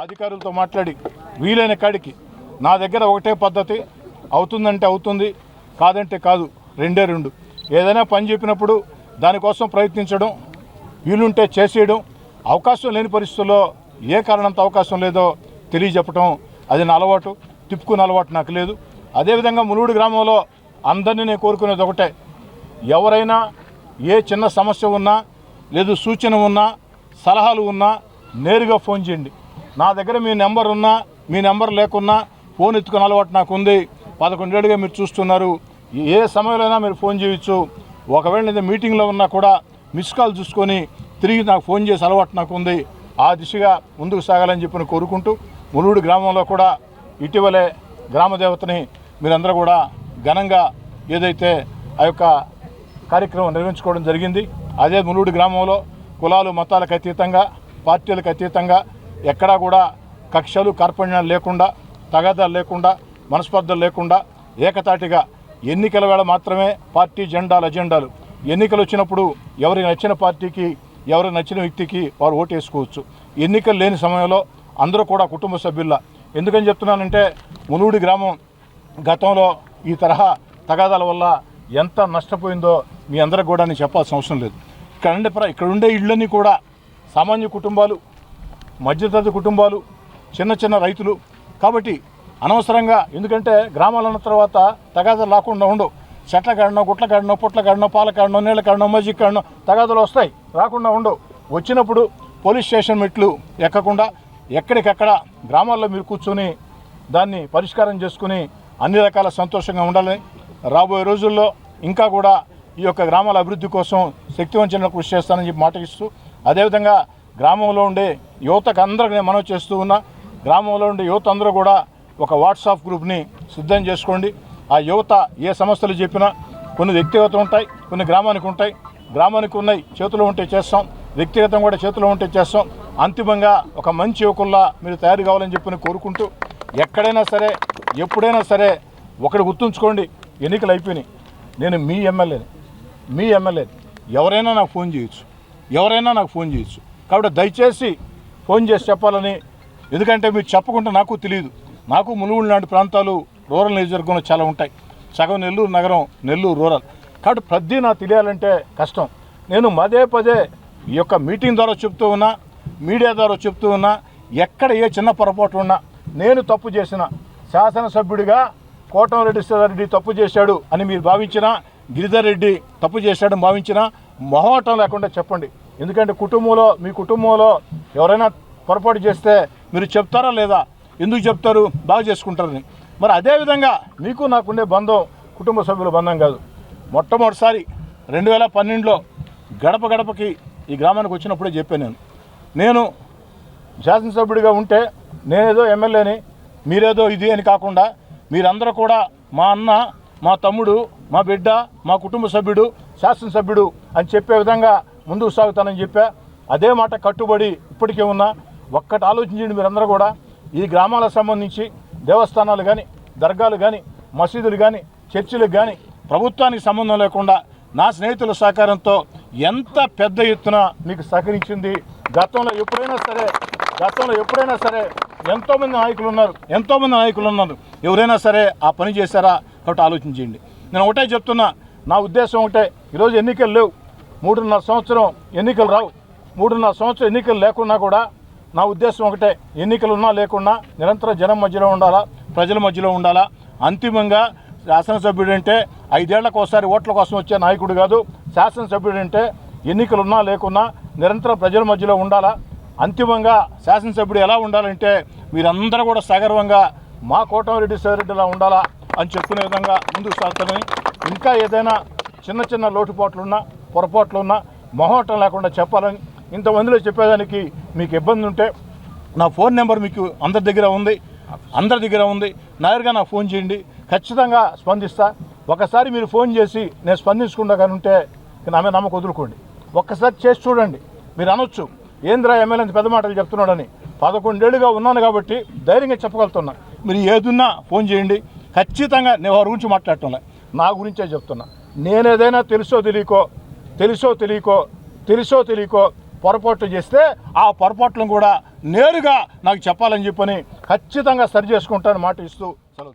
అధికారులతో మాట్లాడి వీలైన కాడికి నా దగ్గర ఒకటే పద్ధతి అవుతుందంటే అవుతుంది కాదంటే కాదు రెండే రెండు. ఏదైనా పని చెప్పినప్పుడు దానికోసం ప్రయత్నించడం వీలుంటే చేసేయడం అవకాశం లేని పరిస్థితుల్లో ఏ కారణంతో అవకాశం లేదో తెలియజెప్పడం అది నా అలవాటు తిప్పుకునే అలవాటు నాకు లేదు. అదేవిధంగా ములుగుడు గ్రామంలో అందరినీ నేను కోరుకునేది ఒకటే. ఎవరైనా ఏ చిన్న సమస్య ఉన్నా లేదు సూచన ఉన్నా సలహాలు ఉన్నా నేరుగా ఫోన్ చేయండి. నా దగ్గర మీ నెంబర్ ఉన్నా మీ నెంబర్ లేకున్నా ఫోన్ ఎత్తుకునే అలవాటు నాకు ఉంది. పదకొండేళ్ళుగా మీరు చూస్తున్నారు. ఏ సమయంలోనైనా మీరు ఫోన్ చేయొచ్చు. ఒకవేళ నేను మీటింగ్లో ఉన్నా కూడా మిస్ కాల్ చూసుకొని తిరిగి నాకు ఫోన్ చేసే అలవాటు నాకు ఉంది. ఆ దిశగా ముందుకు సాగాలని చెప్పి కోరుకుంటూ ములుగుడు గ్రామంలో కూడా ఇటీవలే గ్రామ దేవతని మీరందరూ కూడా ఘనంగా ఏదైతే ఆ యొక్క కార్యక్రమం నిర్వహించుకోవడం జరిగింది అదే మునుగుడు గ్రామంలో కులాలు మతాలకు అతీతంగా పార్టీలకు అతీతంగా ఎక్కడా కూడా కక్షలు కార్పణ్యాలు లేకుండా తగాదాలు లేకుండా మనస్పర్ధలు లేకుండా ఏకతాటిగా ఎన్నికల వేళ మాత్రమే పార్టీ జెండాలు అజెండాలు. ఎన్నికలు వచ్చినప్పుడు ఎవరికి నచ్చిన పార్టీకి ఎవరికి నచ్చిన వ్యక్తికి వారు ఓటు వేసుకోవచ్చు ఎన్నికలు లేని సమయంలో అందరూ కూడా కుటుంబ సభ్యుల్లా. ఎందుకని చెప్తున్నానంటే మునుగుడి గ్రామం గతంలో ఈ తరహా తగాదాల వల్ల ఎంత నష్టపోయిందో మీ అందరికి కూడా నేను చెప్పాల్సిన అవసరం లేదు. ఇక్కడ ఉండే ప్ర- ఇక్కడ ఉండే ఇళ్ళన్నీ కూడా సామాన్య కుటుంబాలు మధ్యతరగతి కుటుంబాలు చిన్న చిన్న రైతులు. కాబట్టి అనవసరంగా ఎందుకంటే గ్రామాలు అన్న తర్వాత తగాదాలు రాకుండా ఉండవు. చెట్ల కాడనో గుట్ల కాడనో పుట్ల కాడనో పాల కాడనో నీళ్ళ కాడనో మజ్జిగ కాడనో తగాదాలు వస్తాయి. రాకుండా ఉండవు. వచ్చినప్పుడు పోలీస్ స్టేషన్ మెట్లు ఎక్కకుండా ఎక్కడికక్కడ గ్రామాల్లో మీరు కూర్చొని దాన్ని పరిష్కారం చేసుకుని అన్ని రకాల సంతోషంగా ఉండాలని రాబోయే రోజుల్లో ఇంకా కూడా ఈ యొక్క గ్రామాల అభివృద్ధి కోసం శక్తివంచన కృషి చేస్తానని చెప్పి మాట ఇస్తూ అదేవిధంగా గ్రామంలో ఉండే యువతకు అందరికి నేను మనవి చేస్తూ ఉన్నా గ్రామంలో ఉండే యువత అందరూ కూడా ఒక వాట్సాప్ గ్రూప్ని సిద్ధం చేసుకోండి. ఆ యువత ఏ సమస్యలు చెప్పినా కొన్ని వ్యక్తిగతం ఉంటాయి కొన్ని గ్రామానికి ఉంటాయి. గ్రామానికి ఉన్నాయి చేతిలో ఉంటే చేస్తాం. వ్యక్తిగతం కూడా చేతిలో ఉంటే చేస్తాం. అంతిమంగా ఒక మంచి యువకుల్లా మీరు తయారు కావాలని చెప్పి కోరుకుంటూ ఎక్కడైనా సరే ఎప్పుడైనా సరే ఒకటి గుర్తుంచుకోండి ఎన్నికలు అయిపోయినాయి. నేను మీ ఎమ్మెల్యేని మీ ఎమ్మెల్యే ఎవరైనా నాకు ఫోన్ చేయొచ్చు. ఎవరైనా నాకు ఫోన్ చేయొచ్చు. కాబట్టి దయచేసి ఫోన్ చేసి చెప్పాలని ఎందుకంటే మీరు చెప్పకుండా నాకు తెలియదు నాకు మునుగుడు లాంటి ప్రాంతాలు రూరల్ నియోజకవర్గంలో చాలా ఉంటాయి. సగం నెల్లూరు నగరం నెల్లూరు రూరల్. కాబట్టి ప్రతి నాకు తెలియాలంటే కష్టం. నేను పదే పదే ఈ యొక్క మీటింగ్ ద్వారా చెప్తూ ఉన్నా మీడియా ద్వారా చెప్తూ ఉన్నా ఎక్కడ ఏ చిన్న పొరపాటు ఉన్నా నేను తప్పు చేసిన శాసనసభ్యుడిగా కోటంరెడ్డి రెడ్డి తప్పు చేశాడు అని మీరు భావించినా గిరిధర్ రెడ్డి తప్పు చేశాడని భావించినా మొహమాటం లేకుండా చెప్పండి. ఎందుకంటే కుటుంబంలో మీ కుటుంబంలో ఎవరైనా పొరపాటు చేస్తే మీరు చెప్తారా లేదా? ఎందుకు చెప్తారు? బాగా చేసుకుంటారని. మరి అదేవిధంగా మీకు నాకుండే బంధం కుటుంబ సభ్యుల బంధం కాదు. మొట్టమొదటిసారి రెండు వేల పన్నెండులో గడప గడపకి ఈ గ్రామానికి వచ్చినప్పుడే చెప్పాను నేను. నేను శాసనసభ్యుడిగా ఉంటే నేనేదో ఎమ్మెల్యేని మీరేదో ఇది అని కాకుండా మీరందరూ కూడా మా అన్న మా తమ్ముడు మా బిడ్డ మా కుటుంబ సభ్యుడు శాసనసభ్యుడు అని చెప్పే విధంగా ముందుకు సాగుతానని చెప్పా. అదే మాట కట్టుబడి ఇప్పటికే ఉన్నా ఒక్కటి ఆలోచించండి మీరందరూ కూడా. ఈ గ్రామాలకు సంబంధించి దేవస్థానాలు కానీ దర్గాలు కానీ మసీదులు కానీ చర్చిలకు కానీ ప్రభుత్వానికి సంబంధం లేకుండా నా స్నేహితుల సహకారంతో ఎంత పెద్ద ఎత్తున మీకు సహకరించింది. గతంలో ఎప్పుడైనా సరే గతంలో ఎప్పుడైనా సరే ఎంతోమంది నాయకులు ఉన్నారు ఎంతోమంది నాయకులు ఉన్నారు. ఎవరైనా సరే ఆ పని చేశారా? కాబట్టి ఆలోచించండి. నేను ఒకటే చెప్తున్నా నా ఉద్దేశం ఒకటే ఈరోజు ఎన్నికలు లేవు. మూడున్నర సంవత్సరం ఎన్నికలు రావు. మూడున్నర సంవత్సరం ఎన్నికలు లేకున్నా కూడా నా ఉద్దేశం ఒకటే. ఎన్నికలు ఉన్నా లేకున్నా నిరంతరం జనం మధ్యలో ఉండాలా ప్రజల మధ్యలో ఉండాలా. అంతిమంగా శాసనసభ్యుడు అంటే ఐదేళ్ళకు ఒకసారి ఓట్ల కోసం వచ్చే నాయకుడు కాదు. శాసనసభ్యుడు అంటే ఎన్నికలు ఉన్నా లేకున్నా నిరంతరం ప్రజల మధ్యలో ఉండాలా. అంతిమంగా శాసనసభ్యుడు ఎలా ఉండాలంటే మీరందరూ కూడా సగర్వంగా మా కోటమిరెడ్డి సారెడ్డిలా ఉండాలా అని చెప్పుకునే విధంగా ముందుకు సాగుతానని ఇంకా ఏదైనా చిన్న చిన్న లోటుపాట్లున్నా పొరపాట్లు ఉన్నా మొహోటం లేకుండా చెప్పాలని ఇంతమందిలో చెప్పేదానికి మీకు ఇబ్బంది ఉంటే నా ఫోన్ నెంబర్ మీకు అందరి దగ్గర ఉంది. అందరి దగ్గర ఉంది. నేరుగా నాకు ఫోన్ చేయండి. ఖచ్చితంగా స్పందిస్తా. ఒకసారి మీరు ఫోన్ చేసి నేను స్పందించకుండా కానీ ఉంటే నా మీద నమ్మకం వదులుకోండి. ఒక్కసారి చేసి చూడండి. మీరు అనొచ్చు. ఏంద్రా ఎమ్మెల్యే పెద్ద మాటలు చెప్తున్నాడని. పదకొండేళ్ళుగా ఉన్నాను కాబట్టి ధైర్యంగా చెప్పగలుగుతున్నా. మీరు ఏదున్నా ఫోన్ చేయండి. ఖచ్చితంగా నేను వారి గురించి మాట్లాడటంలే నా గురించే చెప్తున్నా. నేనేదైనా తెలుసో తెలియకో తెలుసో తెలియకో తెలుసో తెలియకో పొరపాట్లు చేస్తే ఆ పొరపాట్లను కూడా నేరుగా నాకు చెప్పాలని చెప్పని ఖచ్చితంగా సరి చేసుకుంటాను మాట ఇస్తూ సెలవు